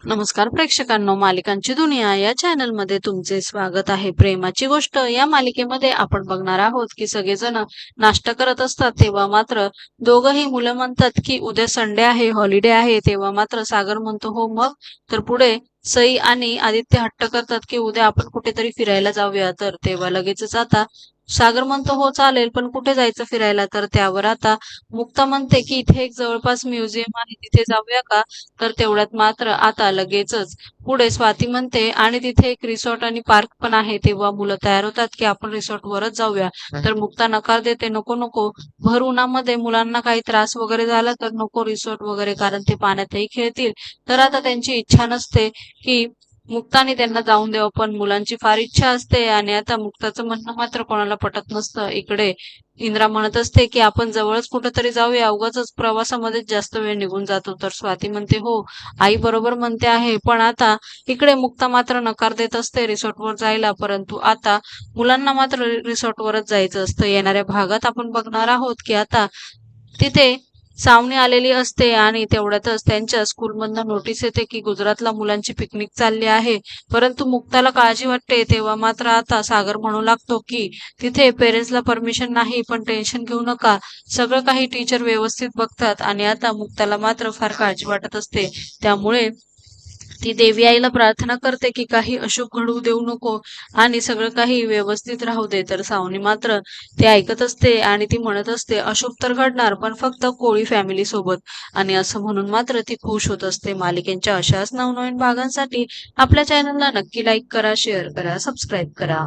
नमस्कार प्रेक्षकांनो मालिकांची दुनिया या चॅनलमध्ये तुमचे स्वागत आहे. प्रेमाची गोष्ट या मालिकेमध्ये आपण बघणार आहोत की सगळेजण नाश्ता करत असतात तेव्हा मात्र दोघही मुलं म्हणतात की उद्या संडे आहे हॉलिडे आहे तेव्हा मात्र सागर म्हणतो हो मग? तर पुढे सई आणि आदित्य हट्ट करतात की उद्या आपण कुठेतरी फिरायला जाऊया. तर तेव्हा लगेचच आता सागर म्हणतो हो चालेल पण कुठे जायचं फिरायला? तर त्यावर आता मुक्ता म्हणते की इथे एक जवळपास म्युझियम आहे तिथे जाऊया का? तर तेवढ्यात मात्र आता लगेचच पुढे स्वाती म्हणते आणि तिथे एक रिसॉर्ट आणि पार्क पण आहे. तेव्हा मुलं तयार होतात की आपण रिसॉर्ट वरच जाऊया. तर मुक्ता नकार देते नको नको भर उन्हामध्ये मुलांना काही त्रास वगैरे झाला तर नको रिसॉर्ट वगैरे कारण ते पाण्यातही खेळतील. तर आता त्यांची इच्छा नसते की मुक्ताने त्यांना जाऊन द्यावं पण मुलांची फार इच्छा असते आणि आता मुक्ताचं म्हणणं मात्र कोणाला पटत नसतं. इकडे इंद्रा म्हणत असते की आपण जवळच कुठंतरी जाऊया अवघाच प्रवासामध्येच जास्त वेळ निघून जातो. तर स्वाती म्हणते हो आई बरोबर म्हणते आहे पण आता इकडे मुक्ता मात्र नकार देत असते रिसॉर्टवर जायला परंतु आता मुलांना मात्र रिसॉर्टवरच जायचं असतं. येणाऱ्या भागात आपण बघणार आहोत की आता तिथे सावणी आलेली असते आणि तेवढ्यातच त्यांच्या स्कूलमधनं नोटीस येते की गुजरातला मुलांची पिकनिक चालली आहे. परंतु मुक्ताला काळजी वाटते तेव्हा मात्र आता सागर म्हणू लागतो की तिथे पेरेंट्सला परमिशन नाही पण टेन्शन घेऊ नका. सगळं काही टीचर व्यवस्थित बघतात आणि आता मुक्ताला मात्र फार काळजी वाटत असते. त्यामुळे ती देवी आईला प्रार्थना करते की काही अशुभ घडवू देऊ नको आणि सगळं काही व्यवस्थित राहू दे. तर सावनी मात्र ते ऐकत असते आणि ती म्हणत असते अशुभ तर घडणार पण फक्त कोळी फॅमिली सोबत. आणि असं म्हणून मात्र ती खुश होत असते. मालिकेंच्या अशाच नवनवीन भागांसाठी आपल्या चॅनलला नक्की लाईक करा शेअर करा सबस्क्राईब करा.